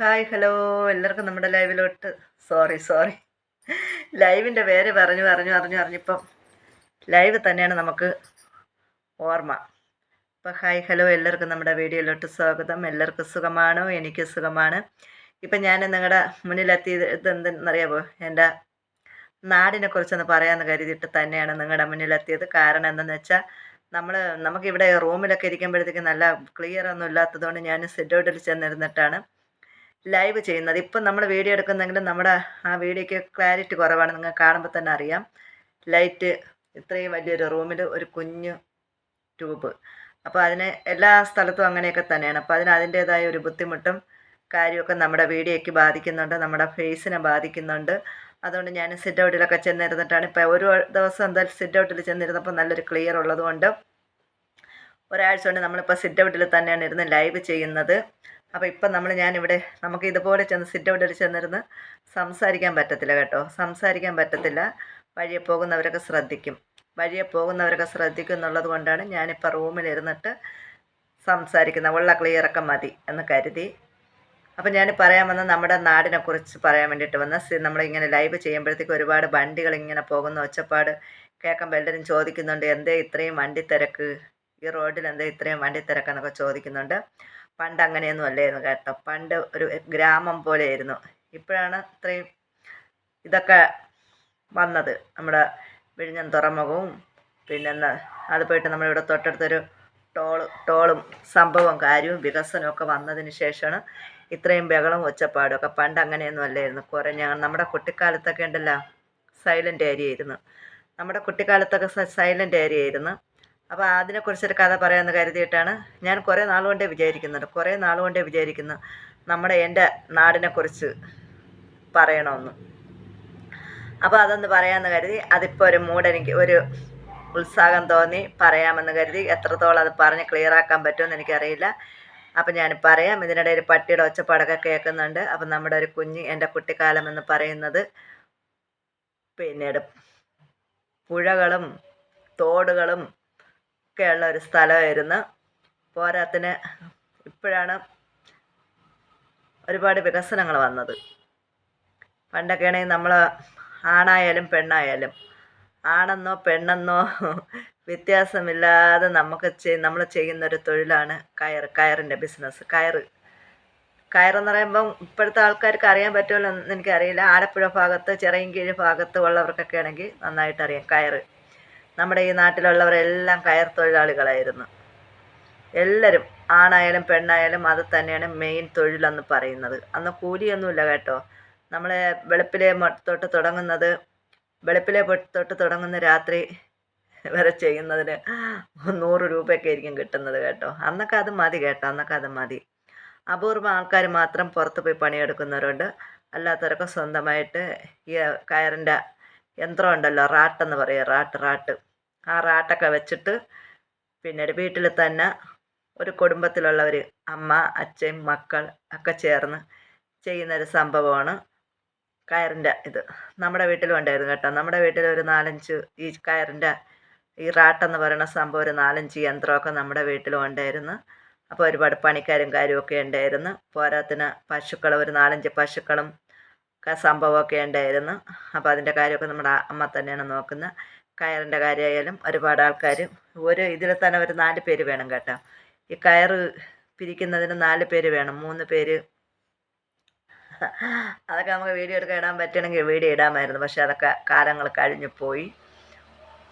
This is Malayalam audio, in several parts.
Hi hello. എല്ലാവർക്കും നമ്മുടെ ലൈവിലോട്ട്. സോറി സോറി ലൈവിന്റെ പേര് പറഞ്ഞു പറഞ്ഞു പറഞ്ഞു അറിഞ്ഞിപ്പം ലൈവ് തന്നെയാണ് നമുക്ക് ഓർമ്മ. അപ്പം ഹായ് ഹലോ. എല്ലാവർക്കും നമ്മുടെ വീഡിയോയിലോട്ട് സ്വാഗതം. എല്ലാവർക്കും സുഖമാണോ? എനിക്ക് സുഖമാണ്. ഇപ്പം ഞാൻ നിങ്ങളുടെ മുന്നിലെത്തിയത് ഇതെന്തെന്നറിയാമോ എന്റെ നാടിനെ കുറിച്ചൊന്ന് പറയാമെന്ന് കരുതിയിട്ട് തന്നെയാണ് നിങ്ങളുടെ മുന്നിലെത്തിയത്. കാരണം എന്തെന്ന് വെച്ചാൽ നമ്മൾ നമുക്കിവിടെ റൂമിലൊക്കെ ഇരിക്കുമ്പോഴത്തേക്ക് നല്ല ക്ലിയർ ഒന്നും ഇല്ലാത്തതുകൊണ്ട് ഞാൻ സിറ്റൗട്ടിൽ ചെന്നിരുന്നിട്ടാണ്. ലൈവ് ചെയ്യുന്നത്. ഇപ്പം നമ്മൾ വീഡിയോ എടുക്കുന്നെങ്കിലും നമ്മുടെ ആ വീഡിയോയ്ക്ക് ക്ലാരിറ്റി കുറവാണ്. നിങ്ങൾ കാണുമ്പോൾ തന്നെ അറിയാം. ലൈറ്റ് ഇത്രയും വലിയൊരു റൂമിൽ ഒരു കുഞ്ഞു ട്യൂബ് അപ്പോൾ അതിന് എല്ലാ സ്ഥലത്തും അങ്ങനെയൊക്കെ തന്നെയാണ്. അപ്പോൾ അതിന് അതിന്റേതായ ഒരു ബുദ്ധിമുട്ടും കാര്യമൊക്കെ നമ്മുടെ വീഡിയോയ്ക്ക് ബാധിക്കുന്നുണ്ട്. നമ്മുടെ ഫേസിനെ ബാധിക്കുന്നുണ്ട്. അതുകൊണ്ട് ഞാൻ സിറ്റ് ഔട്ടിലൊക്കെ ചെന്നിരുന്നിട്ടാണ്. ഇപ്പോൾ ഒരു ദിവസം എന്തായാലും സിറ്റ് ഔട്ടിൽ ചെന്നിരുന്നപ്പോൾ നല്ലൊരു ക്ലിയർ ഉള്ളതുകൊണ്ട് ഒരാഴ്ച കൊണ്ട് നമ്മളിപ്പോൾ സിറ്റ് ഔട്ടിൽ തന്നെയാണ് ഇരുന്ന് ലൈവ് ചെയ്യുന്നത്. അപ്പോൾ ഇപ്പം നമ്മൾ ഞാനിവിടെ നമുക്ക് ഇതുപോലെ ചെന്ന് സിറ്റ് ഔട്ടിൽ ചെന്നിരുന്ന് സംസാരിക്കാൻ പറ്റത്തില്ല കേട്ടോ. സംസാരിക്കാൻ പറ്റത്തില്ല. വഴിയെ പോകുന്നവരൊക്കെ ശ്രദ്ധിക്കും. വഴിയെ പോകുന്നവരൊക്കെ ശ്രദ്ധിക്കും എന്നുള്ളത് കൊണ്ടാണ് ഞാനിപ്പോൾ റൂമിലിരുന്നിട്ട് സംസാരിക്കുന്നത്. ഉള്ള ക്ലിയറൊക്കെ മതി എന്ന് കരുതി. അപ്പം ഞാൻ പറയാൻ വന്ന നമ്മുടെ നാടിനെക്കുറിച്ച് പറയാൻ വേണ്ടിയിട്ട് വന്ന നമ്മളിങ്ങനെ ലൈവ് ചെയ്യുമ്പോഴത്തേക്ക് ഒരുപാട് വണ്ടികൾ ഇങ്ങനെ പോകുന്ന ഒച്ചപ്പാട് കേൾക്കുമ്പോൾ എല്ലാവരും ചോദിക്കുന്നുണ്ട് എന്തേ ഇത്രയും വണ്ടി തിരക്ക് ഈ റോഡിൽ എന്തേ ഇത്രയും വണ്ടി തിരക്കെന്നൊക്കെ ചോദിക്കുന്നുണ്ട്. പണ്ട് അങ്ങനെയൊന്നും അല്ലായിരുന്നു കേട്ടോ. പണ്ട് ഒരു ഗ്രാമം പോലെയായിരുന്നു. ഇപ്പോഴാണ് ഇത്രയും ഇതൊക്കെ വന്നത്. നമ്മുടെ വിഴിഞ്ഞം തുറമുഖവും പിന്നെ അത് പോയിട്ട് നമ്മളിവിടെ തൊട്ടടുത്തൊരു ടോൾ ടോളും സംഭവം കാര്യവും വികസനവും ഒക്കെ വന്നതിന് ശേഷമാണ് ഇത്രയും ബഹളം ഒച്ചപ്പാടും ഒക്കെ. പണ്ട് അങ്ങനെയൊന്നും അല്ലായിരുന്നു. കുറേ ഞങ്ങൾ നമ്മുടെ കുട്ടിക്കാലത്തൊക്കെ ഉണ്ടല്ലോ സൈലന്റ് ഏരിയ ആയിരുന്നു. നമ്മുടെ കുട്ടിക്കാലത്തൊക്കെ സൈലന്റ് ഏരിയ ആയിരുന്നു. അപ്പോൾ അതിനെക്കുറിച്ചൊരു കഥ പറയാമെന്ന് കരുതിയിട്ടാണ് ഞാൻ കുറേ നാളുകൊണ്ടേ വിചാരിക്കുന്നുണ്ട്. കുറേ നാളുകൊണ്ടേ വിചാരിക്കുന്നു നമ്മുടെ എന്റെ നാടിനെക്കുറിച്ച് പറയണമെന്ന്. അപ്പോൾ അതൊന്ന് പറയാമെന്ന് കരുതി. അതിപ്പോൾ ഒരു മൂടെനിക്ക് ഒരു ഉത്സാഹം തോന്നി പറയാമെന്ന് കരുതി. എത്രത്തോളം അത് പറഞ്ഞ് ക്ലിയർ ആക്കാൻ പറ്റുമെന്ന് എനിക്കറിയില്ല. അപ്പം ഞാൻ പറയാം. ഇതിനിടയിൽ പട്ടിയുടെ ഒച്ചപ്പാടൊക്കെ കേൾക്കുന്നുണ്ട്. അപ്പം നമ്മുടെ ഒരു കുഞ്ഞ് എന്റെ കുട്ടിക്കാലം എന്ന് പറയുന്നത് പിന്നീട് പുഴകളും തോടുകളും ഒക്കെയുള്ള ഒരു സ്ഥലമായിരുന്നു. പോരാത്തിന് ഇപ്പോഴാണ് ഒരുപാട് വികസനങ്ങൾ വന്നത്. പണ്ടൊക്കെ ആണെങ്കിൽ നമ്മൾ ആണായാലും പെണ്ണായാലും ആണെന്നോ പെണ്ണെന്നോ വ്യത്യാസമില്ലാതെ നമുക്ക് നമ്മൾ ചെയ്യുന്നൊരു തൊഴിലാണ് കയർ കയറിന്റെ ബിസിനസ് കയർ കയറെന്ന് പറയുമ്പം ഇപ്പോഴത്തെ ആൾക്കാർക്ക് അറിയാൻ പറ്റുമല്ലോ എന്ന് എനിക്കറിയില്ല. ആലപ്പുഴ ഭാഗത്ത് ചിറയൻകീഴ് ഭാഗത്ത് ഉള്ളവർക്കൊക്കെ ആണെങ്കിൽ നന്നായിട്ട് അറിയാം. കയറ് നമ്മുടെ ഈ നാട്ടിലുള്ളവരെല്ലാം കയർ തൊഴിലാളികളായിരുന്നു. എല്ലാവരും ആണായാലും പെണ്ണായാലും അത് തന്നെയാണ് മെയിൻ തൊഴിലെന്ന് പറയുന്നത്. അന്ന് കൂലിയൊന്നുമില്ല കേട്ടോ. നമ്മളെ വെളുപ്പിലെ തൊട്ട് തുടങ്ങുന്നത് വെളുപ്പിലെ തൊട്ട് തുടങ്ങുന്ന രാത്രി വരെ ചെയ്യുന്നതിന് നൂറ് രൂപയൊക്കെ ആയിരിക്കും കിട്ടുന്നത് കേട്ടോ. അന്നൊക്കെ അത് മതി കേട്ടോ. അന്നൊക്കെ അത് മതി. അപൂർവം ആൾക്കാർ മാത്രം പുറത്ത് പോയി പണിയെടുക്കുന്നവരുണ്ട്. അല്ലാത്തവരൊക്കെ സ്വന്തമായിട്ട് ഈ കയറിന്റെ യന്ത്രം ഉണ്ടല്ലോ റാട്ടെന്ന് പറയുക റാട്ട് റാട്ട്. ആ റാട്ടൊക്കെ വെച്ചിട്ട് പിന്നീട് വീട്ടിൽ തന്നെ ഒരു കുടുംബത്തിലുള്ളവർ അമ്മ അച്ഛൻ മക്കൾ ഒക്കെ ചേർന്ന് ചെയ്യുന്നൊരു സംഭവമാണ് കയറിന്റെ ഇത്. നമ്മുടെ വീട്ടിലും ഉണ്ടായിരുന്നു കേട്ടോ. നമ്മുടെ വീട്ടിൽ ഒരു നാലഞ്ച് ഈ കയറിന്റെ ഈ റാട്ടെന്ന് പറയുന്ന സംഭവം ഒരു നാലഞ്ച് യന്ത്രമൊക്കെ നമ്മുടെ വീട്ടിലും ഉണ്ടായിരുന്നു. അപ്പോൾ ഒരുപാട് പണിക്കാരും കാര്യമൊക്കെ ഉണ്ടായിരുന്നു. പോരാത്തിന് പശുക്കൾ ഒരു നാലഞ്ച് പശുക്കളും സംഭവമൊക്കെ ഉണ്ടായിരുന്നു. അപ്പോൾ അതിന്റെ കാര്യമൊക്കെ നമ്മുടെ അമ്മ തന്നെയാണ് നോക്കുന്നത്. കയറിന്റെ കാര്യമായാലും ഒരുപാട് ആൾക്കാർ ഒരു ഇതിൽ തന്നെ ഒരു നാല് പേര് വേണം കേട്ടോ. ഈ കയർ പിരിക്കുന്നതിന് നാല് പേര് വേണം മൂന്ന് പേര്. അതൊക്കെ നമുക്ക് വീഡിയോ എടുക്കാൻ ഇടാൻ പറ്റണമെങ്കിൽ വീഡിയോ ഇടാമായിരുന്നു പക്ഷെ അതൊക്കെ കാലങ്ങൾ കഴിഞ്ഞു പോയി.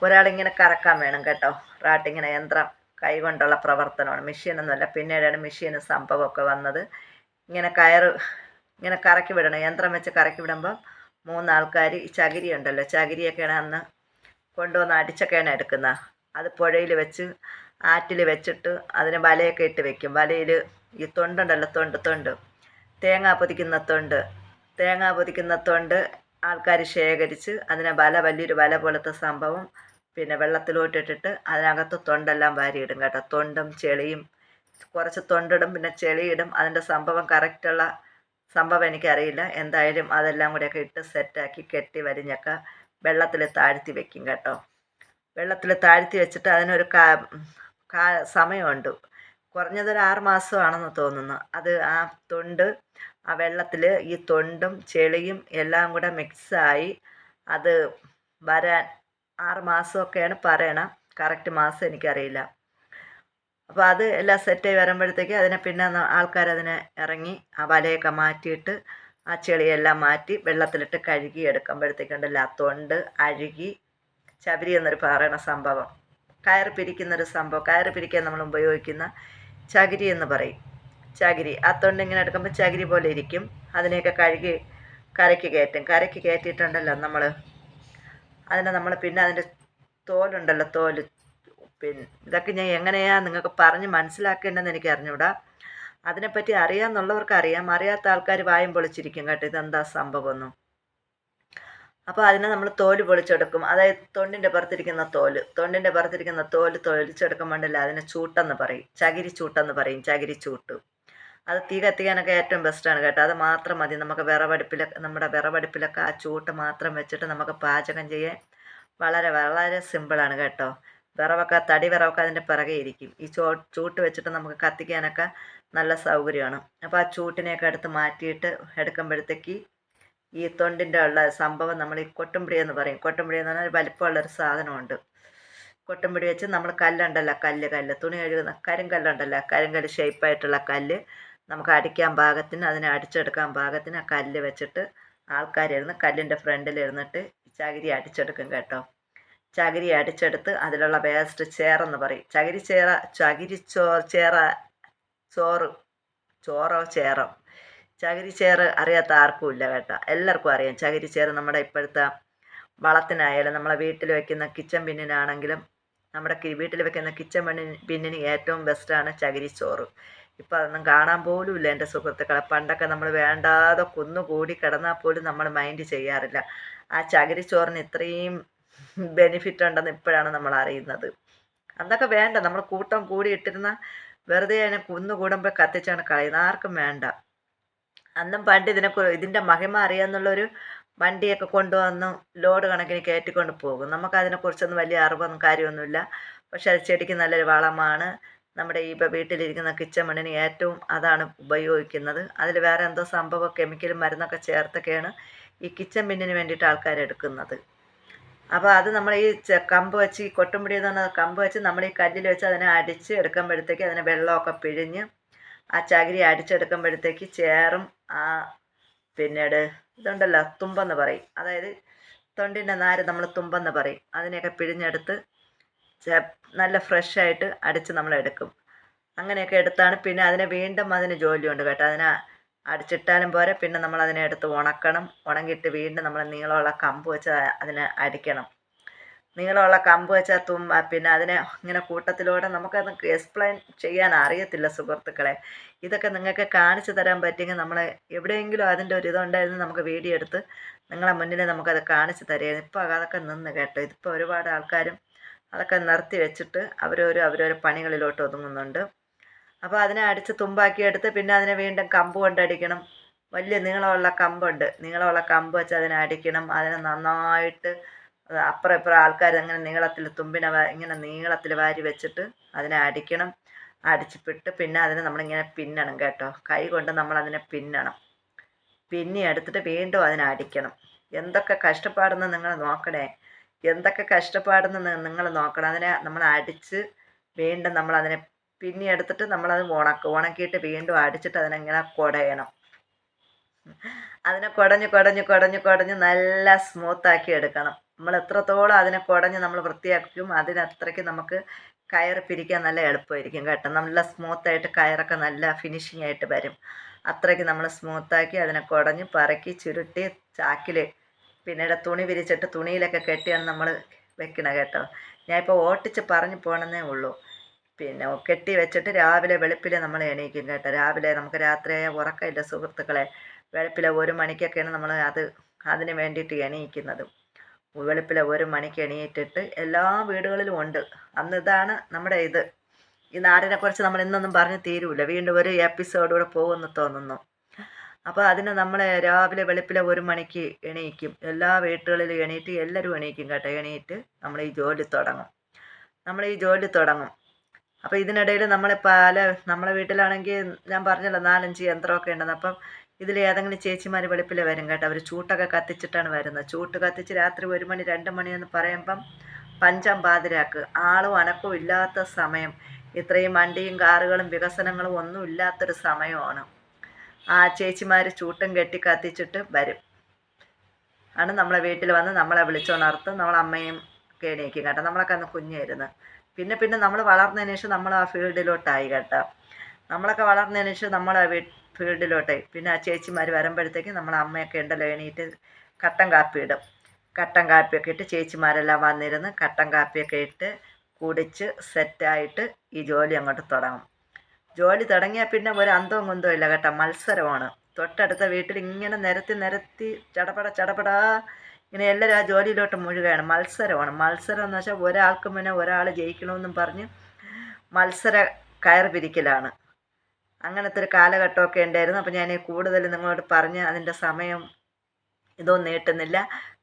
ഒരാളിങ്ങനെ കറക്കാൻ വേണം കേട്ടോ. റാട്ടിങ്ങനെ യന്ത്രം കൈകൊണ്ടുള്ള പ്രവർത്തനമാണ്. മെഷീനൊന്നുമല്ല പിന്നീടാണ് മെഷീന് സംഭവമൊക്കെ വന്നത്. ഇങ്ങനെ കയർ ഇങ്ങനെ കറക്കി വിടണം. യന്ത്രം വെച്ച് കറക്കി വിടുമ്പം മൂന്നാൾക്കാർ ചകിരി ഉണ്ടല്ലോ ചകിരിയൊക്കെയാണ് അന്ന് കൊണ്ടുവന്ന് അടിച്ചൊക്കെയാണ് എടുക്കുന്നത്. അത് പുഴയിൽ വെച്ച് ആറ്റിൽ വെച്ചിട്ട് അതിന് വലയൊക്കെ ഇട്ട് വെക്കും. വലയിൽ ഈ തൊണ്ടുണ്ടല്ലോ തൊണ്ട് തൊണ്ട്. തേങ്ങ പൊതിക്കുന്ന തൊണ്ട്. തേങ്ങ പൊതിക്കുന്ന തൊണ്ട് ആൾക്കാർ ശേഖരിച്ച് അതിനെ വല വലിയൊരു വല പോലത്തെ സംഭവം പിന്നെ വെള്ളത്തിലോട്ടിട്ടിട്ട് അതിനകത്ത് തൊണ്ടെല്ലാം വാരിയിടും കേട്ടോ. തൊണ്ടും ചെളിയും കുറച്ച് തൊണ്ടിടും പിന്നെ ചെളിയിടും. അതിന്റെ സംഭവം കറക്റ്റുള്ള സംഭവം എനിക്കറിയില്ല. എന്തായാലും അതെല്ലാം കൂടെയൊക്കെ ഇട്ട് സെറ്റാക്കി കെട്ടി വരിഞ്ഞൊക്കെ വെള്ളത്തിൽ താഴ്ത്തി വെക്കും കേട്ടോ. വെള്ളത്തിൽ താഴ്ത്തി വെച്ചിട്ട് അതിനൊരു കാ കാ സമയമുണ്ട്. കുറഞ്ഞതൊരു ആറ് മാസമാണെന്ന് തോന്നുന്നു. അത് ആ തൊണ്ട് ആ വെള്ളത്തിൽ ഈ തൊണ്ടും ചെളിയും എല്ലാം കൂടെ മിക്സായി അത് വരാൻ ആറ് മാസമൊക്കെയാണ് പറയണം. കറക്റ്റ് മാസം എനിക്കറിയില്ല. അപ്പോൾ അത് എല്ലാം സെറ്റായി വരുമ്പോഴത്തേക്ക് അതിനെ പിന്നെ ആൾക്കാരതിനെ ഇറങ്ങി ആ വലയൊക്കെ മാറ്റിയിട്ട് ആ ചെളിയെല്ലാം മാറ്റി വെള്ളത്തിലിട്ട് കഴുകി എടുക്കുമ്പോഴത്തേക്കുണ്ടല്ലോ ആ തൊണ്ട് അഴുകി ചവരി എന്നൊരു പറയണ സംഭവം. കയർ പിരിക്കുന്നൊരു സംഭവം. കയർ പിരിക്കാൻ നമ്മൾ ഉപയോഗിക്കുന്ന ചകിരി എന്ന് പറയും. ചകിരി. ആ തൊണ്ട് ഇങ്ങനെ എടുക്കുമ്പോൾ ചകിരി പോലെ ഇരിക്കും. അതിനെയൊക്കെ കഴുകി കരയ്ക്ക് കയറ്റും. കരയ്ക്ക് കയറ്റിയിട്ടുണ്ടല്ലോ നമ്മൾ അതിനെ നമ്മൾ പിന്നെ അതിന്റെ തോലുണ്ടല്ലോ തോൽ. പിന്നെ ഇതൊക്കെ ഞാൻ എങ്ങനെയാണ് നിങ്ങൾക്ക് പറഞ്ഞ് മനസ്സിലാക്കേണ്ടതെന്ന് എനിക്ക് അറിഞ്ഞൂടാ അതിനെപ്പറ്റി അറിയാമെന്നുള്ളവർക്ക് അറിയാം. അറിയാത്ത ആൾക്കാർ വായും പൊളിച്ചിരിക്കും കേട്ടോ. ഇതെന്താ സംഭവമൊന്നും. അപ്പോൾ അതിനെ നമ്മൾ തോൽ പൊളിച്ചെടുക്കും. അതായത് തൊണ്ടിന്റെ പുറത്തിരിക്കുന്ന തോൽ. തൊണ്ടിന്റെ പുറത്തിരിക്കുന്ന തോൽ തൊലിച്ചെടുക്കുമ്പോണ്ടല്ല അതിനെ ചൂട്ടെന്ന് പറയും. ചകിരി ചൂട്ടെന്ന് പറയും. ചകിരി ചൂട്ട്. അത് തീ കത്തിക്കാനൊക്കെ ഏറ്റവും ബെസ്റ്റാണ് കേട്ടോ. അത് മാത്രം മതി. നമുക്ക് വിറവടുപ്പിലൊക്കെ നമ്മുടെ വിറവടുപ്പിലൊക്കെ ആ ചൂട്ട് മാത്രം വെച്ചിട്ട് നമുക്ക് പാചകം ചെയ്യാൻ വളരെ വളരെ സിമ്പിളാണ് കേട്ടോ. വിറവൊക്കെ തടി വിറവൊക്കെ അതിന്റെ പിറകെ ഇരിക്കും. ഈ ചോ ചൂട്ട് വെച്ചിട്ട് നമുക്ക് കത്തിക്കാനൊക്കെ നല്ല സൗകര്യമാണ്. അപ്പോൾ ആ ചൂട്ടിനെയൊക്കെ എടുത്ത് മാറ്റിയിട്ട് എടുക്കുമ്പോഴത്തേക്ക് ഈ തൊണ്ടിന്റെ ഉള്ള സംഭവം നമ്മൾ ഈ കൊട്ടുംപിടി എന്ന് പറയും. കൊട്ടുംപിടി എന്ന് പറഞ്ഞാൽ വലിപ്പമുള്ളൊരു സാധനമുണ്ട്. കൊട്ടുംപിടി വെച്ച് നമ്മൾ കല്ലുണ്ടല്ലോ കല്ല് കല്ല്. തുണി കഴുകുന്ന കരിങ്കല്ലുണ്ടല്ലോ കരിങ്കല്ല് ഷേപ്പായിട്ടുള്ള കല്ല്. നമുക്ക് അടിക്കാൻ പാകത്തിന് അതിനെ അടിച്ചെടുക്കാൻ പാകത്തിന് ആ കല്ല് വെച്ചിട്ട് ആൾക്കാരിരുന്ന് കല്ലിന്റെ ഫ്രണ്ടിലിരുന്നിട്ട് ചകിരി അടിച്ചെടുക്കും കേട്ടോ. ചകിരി അടിച്ചെടുത്ത് അതിലുള്ള വേസ്റ്റ് ചേറെന്ന് പറയും. ചകിരി ചേറ ചകിരി ചോ ചേറ ചോറ് ചോറോ ചേറോ. ചകിരി ചേറ് അറിയാത്ത ആർക്കും ഇല്ല കേട്ടോ. എല്ലാവർക്കും അറിയാം ചകിരി ചേറ് നമ്മുടെ ഇപ്പോഴത്തെ വളത്തിനായാലും നമ്മളെ വീട്ടിൽ വയ്ക്കുന്ന കിച്ചൺ പിന്നിനാണെങ്കിലും നമ്മുടെ വീട്ടിൽ വെക്കുന്ന കിച്ചൺ പിന്നിന് പിന്നിന് ഏറ്റവും ബെസ്റ്റാണ് ചകിരി ചോറ്. ഇപ്പം അതൊന്നും കാണാൻ പോലും ഇല്ല എന്റെ സുഹൃത്തുക്കളെ. പണ്ടൊക്കെ നമ്മൾ വേണ്ടാതെ കുന്നുകൂടി കിടന്നാൽ പോലും നമ്മൾ മൈൻഡ് ചെയ്യാറില്ല. ആ ചകിരി ചോറിന് ഇത്രയും ബെനിഫിറ്റ് ഉണ്ടെന്ന് ഇപ്പോഴാണ് നമ്മൾ അറിയുന്നത്. അന്നൊക്കെ വേണ്ട നമ്മൾ കൂട്ടം കൂടി ഇട്ടിരുന്ന വെറുതെ അതിനെ കുന്നുകൂടുമ്പോൾ കത്തിച്ചാണ് കളയുന്നത്. ആർക്കും വേണ്ട. അന്നും പണ്ട് ഇതിനെ ഇതിന്റെ മഹിമ അറിയാമെന്നുള്ളൊരു വണ്ടിയൊക്കെ കൊണ്ടുവന്ന് ലോഡ് കണക്കിന് കയറ്റിക്കൊണ്ട് പോകും. നമുക്കതിനെക്കുറിച്ചൊന്നും വലിയ അറിവൊന്നും കാര്യമൊന്നുമില്ല. പക്ഷെ അത് ചെടിക്ക് നല്ലൊരു വളമാണ്. നമ്മുടെ ഈ ഇപ്പോൾ വീട്ടിലിരിക്കുന്ന കിച്ചൺ മണ്ണിന് ഏറ്റവും അതാണ് ഉപയോഗിക്കുന്നത്. അതിൽ വേറെ എന്തോ സംഭവം കെമിക്കലും മരുന്നൊക്കെ ചേർത്തൊക്കെയാണ് ഈ കിച്ചൺ പിന്നിന് വേണ്ടിയിട്ട് ആൾക്കാർ എടുക്കുന്നത് അപ്പോൾ അത് നമ്മൾ ഈ കമ്പ് വെച്ച് ഈ കൊട്ടുംപിടി എന്ന് കമ്പ് വെച്ച് നമ്മൾ ഈ കല്ലിൽ വെച്ച് അതിനെ അടിച്ച് എടുക്കുമ്പോഴത്തേക്ക് അതിനെ വെള്ളമൊക്കെ പിഴിഞ്ഞ് ആ ചകിരി അടിച്ചെടുക്കുമ്പോഴത്തേക്ക് ചേറും ആ പിന്നീട് ഇതുണ്ടല്ലോ തുമ്പെന്ന് പറയും. അതായത് തൊണ്ടിന്റെ നാര് നമ്മൾ തുമ്പെന്ന് പറയും. അതിനെയൊക്കെ പിഴിഞ്ഞെടുത്ത് നല്ല ഫ്രഷായിട്ട് അടിച്ച് നമ്മൾ എടുക്കും. അങ്ങനെയൊക്കെ എടുത്താണ് പിന്നെ അതിനെ വീണ്ടും അതിന് ജോലിയുണ്ട് കേട്ടോ. അതിനെ അടിച്ചിട്ടാലും പോരെ. പിന്നെ നമ്മൾ അതിനെ എടുത്ത് ഉണക്കണം. ഉണങ്ങിയിട്ട് വീണ്ടും നമ്മൾ നീളമുള്ള കമ്പ് വെച്ച് അതിനെ അടിക്കണം. നീളമുള്ള കമ്പ് വെച്ചാൽ തുമ്പ പിന്നെ അതിനെ ഇങ്ങനെ കൂട്ടത്തിലൂടെ നമുക്കത് എക്സ്പ്ലെയിൻ ചെയ്യാൻ അറിയത്തില്ല സുഹൃത്തുക്കളെ. ഇതൊക്കെ നിങ്ങൾക്ക് കാണിച്ചു തരാൻ പറ്റിയെങ്കിൽ നമ്മൾ എവിടെയെങ്കിലും അതിന്റെ ഒരു ഇതുണ്ടായിരുന്നു നമുക്ക് വീഡിയോ എടുത്ത് നിങ്ങളെ മുന്നിൽ നമുക്കത് കാണിച്ചു തരുമായിരുന്നു ഇപ്പോൾ അതൊക്കെ നിന്ന് കേട്ടോ. ഇതിപ്പോൾ ഒരുപാട് ആൾക്കാരും അതൊക്കെ നിർത്തി വെച്ചിട്ട് അവരോരോ അവരോരോ പണികളിലോട്ട് ഒതുങ്ങുന്നുണ്ട്. അപ്പോൾ അതിനെ അടിച്ച് തുമ്പാക്കി എടുത്ത് പിന്നെ അതിനെ വീണ്ടും കമ്പ് കൊണ്ടടിക്കണം. വലിയ നീളമുള്ള കമ്പുണ്ട്. നീളമുള്ള കമ്പ് വെച്ച് അതിനെ അടിക്കണം. അതിനെ നന്നായിട്ട് അപ്പുറം ഇപ്പുറം ആൾക്കാർ അങ്ങനെ നീളത്തിൽ തുമ്പിനെ ഇങ്ങനെ നീളത്തിൽ വാരി വെച്ചിട്ട് അതിനെ അടിക്കണം. അടിച്ചിപ്പിട്ട് പിന്നെ അതിനെ നമ്മളിങ്ങനെ പിന്നണം കേട്ടോ. കൈ കൊണ്ട് നമ്മൾ അതിനെ പിന്നണം. പിന്നി എടുത്തിട്ട് വീണ്ടും അതിനെ അടിക്കണം. എന്തൊക്കെ കഷ്ടപ്പാടെന്ന് നിങ്ങൾ നോക്കണേ. എന്തൊക്കെ കഷ്ടപ്പാടെന്ന് നിങ്ങൾ നോക്കണം. അതിനെ നമ്മൾ അടിച്ച് വീണ്ടും നമ്മൾ അതിനെ പിന്നെ എടുത്തിട്ട് നമ്മളത് ഉണക്കും ഉണക്കിയിട്ട് വീണ്ടും അടിച്ചിട്ട് അതിനെങ്ങനെ കുടയണം. അതിനെ കുടഞ്ഞ് കുടഞ്ഞ് കുടഞ്ഞ് കുടഞ്ഞ് നല്ല സ്മൂത്താക്കി എടുക്കണം. നമ്മൾ എത്രത്തോളം അതിനെ കുടഞ്ഞ് നമ്മൾ വൃത്തിയാക്കും അതിനത്രയ്ക്ക് നമുക്ക് കയർ പിരിക്കാൻ നല്ല എളുപ്പമായിരിക്കും കേട്ടോ. നല്ല സ്മൂത്തായിട്ട് കയറൊക്കെ നല്ല ഫിനിഷിംഗ് ആയിട്ട് വരും. അത്രയ്ക്ക് നമ്മൾ സ്മൂത്താക്കി അതിനെ കുടഞ്ഞ് പറക്കി ചുരുട്ടി ചാക്കിൽ പിന്നീട് തുണി വിരിച്ചിട്ട് തുണിയിലൊക്കെ കെട്ടിയാണ് നമ്മൾ വെക്കണം കേട്ടോ. ഞാൻ ഇപ്പോൾ ഓട്ടിച്ച് പറഞ്ഞു പോകണമെന്നേ ഉള്ളൂ. പിന്നെ കെട്ടി വെച്ചിട്ട് രാവിലെ വെളുപ്പിലെ നമ്മൾ എണീക്കും കേട്ടോ. രാവിലെ നമുക്ക് രാത്രിയായ ഉറക്കമില്ല സുഹൃത്തുക്കളെ. വെളുപ്പിലെ ഒരു മണിക്കൊക്കെയാണ് നമ്മൾ അത് അതിന് വേണ്ടിയിട്ട് എണീക്കുന്നത്. വെളുപ്പിലെ ഒരു മണിക്ക് എണീറ്റിട്ട് എല്ലാ വീടുകളിലും ഉണ്ട്. അന്ന് ഇതാണ് നമ്മുടെ ഇത്. ഈ നാടിനെക്കുറിച്ച് നമ്മൾ ഇന്നൊന്നും പറഞ്ഞ് തീരൂല. വീണ്ടും ഒരു എപ്പിസോഡൂടെ പോകുമെന്ന് തോന്നുന്നു. അപ്പോൾ അതിന് നമ്മൾ രാവിലെ വെളുപ്പിലെ ഒരു മണിക്ക് എണീക്കും. എല്ലാ വീട്ടുകളിലും എണീറ്റ് എല്ലാവരും എണീക്കും കേട്ടോ. എണീറ്റ് നമ്മൾ ഈ ജോലി തുടങ്ങും. നമ്മൾ ഈ ജോലി തുടങ്ങും. അപ്പോൾ ഇതിനിടയിൽ നമ്മൾ പല നമ്മളെ വീട്ടിലാണെങ്കിൽ ഞാൻ പറഞ്ഞല്ലോ നാലഞ്ച് യന്ത്രമൊക്കെ ഉണ്ടെന്ന്. അപ്പം ഇതിൽ ഏതെങ്കിലും ചേച്ചിമാർ വെളുപ്പിൽ വരും കേട്ടോ. അവർ ചൂട്ടൊക്കെ കത്തിച്ചിട്ടാണ് വരുന്നത്. ചൂട്ട് കത്തിച്ച് രാത്രി ഒരു മണി രണ്ട് മണി എന്ന് പറയുമ്പം പഞ്ചം പാതിരാക്ക്. ആളും അനക്കവും ഇല്ലാത്ത സമയം. ഇത്രയും വണ്ടിയും കാറുകളും വികസനങ്ങളും ഒന്നും ഇല്ലാത്തൊരു സമയമാണ്. ആ ചേച്ചിമാർ ചൂട്ടും കെട്ടി കത്തിച്ചിട്ട് വരും. ആണ് നമ്മളെ വീട്ടിൽ വന്ന് നമ്മളെ വിളിച്ചുണർത്തും. നമ്മളെ അമ്മയും എണീക്കും കേട്ടോ. നമ്മളൊക്കെ അന്ന് കുഞ്ഞായിരുന്നു പിന്നെ പിന്നെ നമ്മൾ വളർന്നതിന് ശേഷം നമ്മൾ ആ ഫീൽഡിലോട്ടായി കേട്ടോ. നമ്മളൊക്കെ വളർന്നതിന് ശേഷം നമ്മൾ ആ ഫീൽഡിലോട്ടായി. പിന്നെ ആ ചേച്ചിമാർ വരുമ്പോഴത്തേക്ക് നമ്മൾ അമ്മയൊക്കെ ഉണ്ടല്ലോ എണീറ്റ് കട്ടൻ കാപ്പി ഇടും. കട്ടൻ കാപ്പിയൊക്കെ ഇട്ട് ചേച്ചിമാരെല്ലാം വന്നിരുന്ന് കട്ടൻ കാപ്പിയൊക്കെ ഇട്ട് കുടിച്ച് സെറ്റായിട്ട് ഈ ജോലി അങ്ങോട്ട് തുടങ്ങും. ജോലി തുടങ്ങിയാൽ പിന്നെ ഒരു അന്തവും കുന്തവും ഇല്ല കേട്ടോ. മത്സരമാണ്. തൊട്ടടുത്ത വീട്ടിൽ ഇങ്ങനെ നിരത്തി നിരത്തി ചടപട ചടപടാ ഇങ്ങനെ എല്ലാവരും ആ ജോലിയിലോട്ട് മുഴുകയാണ് മത്സരമാണ്. മത്സരം എന്ന് വെച്ചാൽ ഒരാൾക്ക് പിന്നെ ഒരാൾ ജയിക്കണമെന്നും പറഞ്ഞ് മത്സര കയർ പിരിക്കലാണ്. അങ്ങനത്തെ ഒരു കാലഘട്ടമൊക്കെ ഉണ്ടായിരുന്നു. അപ്പോൾ ഞാൻ കൂടുതൽ നിങ്ങളോട് പറഞ്ഞ് അതിന്റെ സമയം ഇതൊന്നും നീട്ടുന്നില്ല.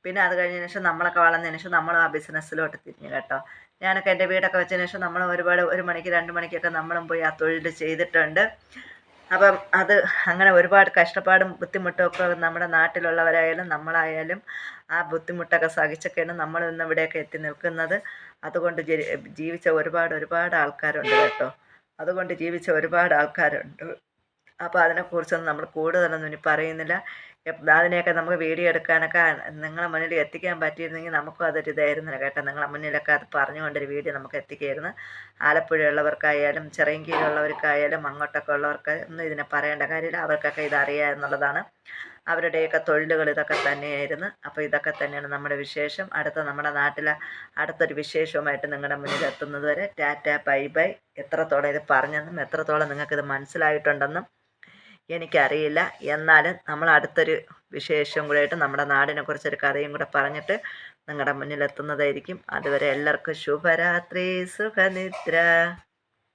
പിന്നെ അത് കഴിഞ്ഞതിന് ശേഷം നമ്മളൊക്കെ വളർന്നതിന് ശേഷം നമ്മൾ ആ ബിസിനസ്സിലോട്ട് തിരിഞ്ഞു കേട്ടോ. ഞാനൊക്കെ എന്റെ വീടൊക്കെ വെച്ചതിന് ശേഷം നമ്മൾ ഒരുപാട് ഒരു മണിക്ക് രണ്ട് മണിക്കൊക്കെ നമ്മളും പോയി ആ തൊഴിൽ ചെയ്തിട്ടുണ്ട്. അപ്പം അത് അങ്ങനെ ഒരുപാട് കഷ്ടപ്പാടും ബുദ്ധിമുട്ടും ഒക്കെ നമ്മുടെ നാട്ടിലുള്ളവരായാലും നമ്മളായാലും ആ ബുദ്ധിമുട്ടൊക്കെ സഹിച്ചൊക്കെയാണ് നമ്മൾ ഇന്ന് ഇവിടെയൊക്കെ എത്തി നിൽക്കുന്നത്. അതുകൊണ്ട് ജീവിച്ച ഒരുപാട് ഒരുപാട് ആൾക്കാരുണ്ട് കേട്ടോ. അതുകൊണ്ട് ജീവിച്ച ഒരുപാട് ആൾക്കാരുണ്ട്. അപ്പോൾ അതിനെക്കുറിച്ചൊന്നും നമ്മൾ കൂടുതലൊന്നും ഇനി പറയുന്നില്ല. അതിനെയൊക്കെ നമുക്ക് വീഡിയോ എടുക്കാനൊക്കെ നിങ്ങളെ മുന്നിൽ എത്തിക്കാൻ പറ്റിയിരുന്നെങ്കിൽ നമുക്കും അതൊരു ഇതായിരുന്നില്ല കേട്ടോ. നിങ്ങളെ മുന്നിലൊക്കെ അത് പറഞ്ഞുകൊണ്ടൊരു വീഡിയോ നമുക്ക് എത്തിക്കായിരുന്നു. ആലപ്പുഴയുള്ളവർക്കായാലും ചിറയൻകീഴുള്ളവർക്കായാലും അങ്ങോട്ടൊക്കെ ഉള്ളവർക്ക് ഒന്നും ഇതിനെ പറയേണ്ട കാര്യമില്ല. അവർക്കൊക്കെ ഇതറിയാം എന്നുള്ളതാണ്. അവരുടെയൊക്കെ തൊഴിലുകൾ ഇതൊക്കെ തന്നെയായിരുന്നു. അപ്പോൾ ഇതൊക്കെ തന്നെയാണ് നമ്മുടെ വിശേഷം. അടുത്ത നമ്മുടെ നാട്ടിലെ അടുത്തൊരു വിശേഷവുമായിട്ട് നിങ്ങളുടെ മുന്നിൽ എത്തുന്നത് വരെ ടാറ്റ ബൈ ബൈ. എത്രത്തോളം ഇത് പറഞ്ഞെന്നും എത്രത്തോളം നിങ്ങൾക്കിത് മനസ്സിലായിട്ടുണ്ടെന്നും എനിക്കറിയില്ല. എന്നാലും നമ്മൾ അടുത്തൊരു വിശേഷം കൂടെ ആയിട്ട് നമ്മുടെ നാടിനെ കുറിച്ചൊരു കഥയും കൂടെ പറഞ്ഞിട്ട് നിങ്ങളുടെ മുന്നിലെത്തുന്നതായിരിക്കും. അതുവരെ എല്ലാവർക്കും ശുഭരാത്രി സുഖനിദ്ര.